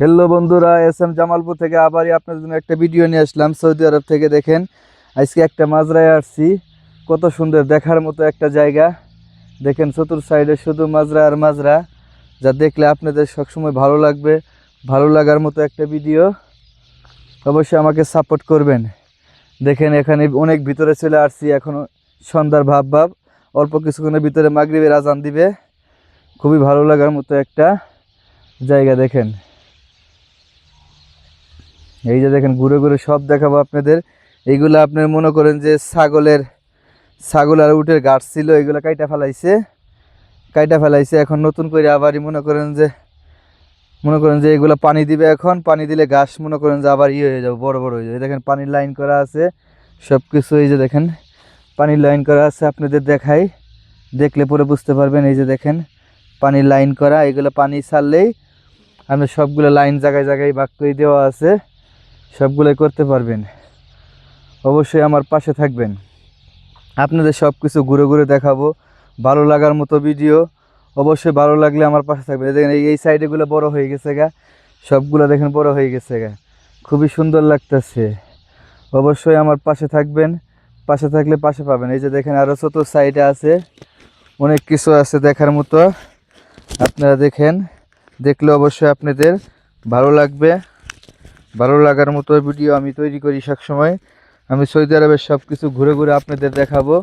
Hello বন্ধুরা S M Jamalpur থেকে আবারই আপনার জন্য একটা ভিডিও নিয়ে আসলাম। সৌদি আরব থেকে দেখেন, আজকে একটা মাজরায় আসছি। কত সুন্দর দেখার মতো একটা জায়গা। দেখেন চতুর সাইডে শুধু মাজরা আর মাজরা যা দেখলে আপনাদের সবসময় ভালো লাগবে, ভালো লাগার মতো একটা ভিডিও অবশ্যই আমাকে সাপোর্ট করবেন। দেখেন এখানে অনেক ভিতরে চলে আসছি এখনও সন্ধ্যার ভাব ভাব। অল্প কিছুক্ষণের ভিতরে মাগরিবের আজান দিবে। খুবই ভালো লাগার মতো একটা জায়গা দেখেন। এই যে দেখেন, ঘুরে ঘুরে সব দেখাবো আপনাদের। এইগুলো আপনার মনে করেন যে ছাগলের, ছাগল আর উটের গাছ ছিল, এগুলো কাইটা ফেলাইছে। কাইটা ফেলাইছে, এখন নতুন করে আবারই মনে করেন যে, মনে করেন যে এগুলো পানি দিবে এখন। পানি দিলে ঘাস মনে করেন যে আবার ইয়ে হয়ে যাবে, বড় বড় হয়ে যাবে। দেখেন, পানির লাইন করা আছে। সব কিছু এই যে দেখেন, পানির লাইন করা আছে, আপনাদের দেখাই। দেখলে পরে বুঝতে পারবেন, এই যে দেখেন, পানির লাইন করা, এগুলো পানি ছাড়লেই আপনি সবগুলো লাইন জায়গায় জায়গায় ভাগ করে দেওয়া আছে। সবগুলোই করতে পারবেন। অবশ্যই আমার পাশে থাকবেন। আপনাদের সব কিছু ঘুরে ঘুরে দেখাবো। ভালো লাগার মতো ভিডিও। অবশ্যই ভালো লাগলে আমার পাশে থাকবেন। দেখেন, এই সাইডেগুলো বড় হয়ে গেছে গা। সবগুলো দেখেন বড় হয়ে গেছে গা। খুবই সুন্দর লাগতেছে। অবশ্যই আমার পাশে থাকবেন। পাশে থাকলে পাশে পাবেন। এই যে দেখেন আরও ছোটো সাইডে আছে। অনেক কিছু আছে দেখার মতো। আপনারা দেখেন। দেখলে অবশ্যই আপনাদের ভালো লাগবে। ভালো লাগার মতো ভিডিও আমি তৈরি করি সবসময়। আমি সৌদি আরবের সব কিছু ঘুরে ঘুরে আপনাদের দেখাবো।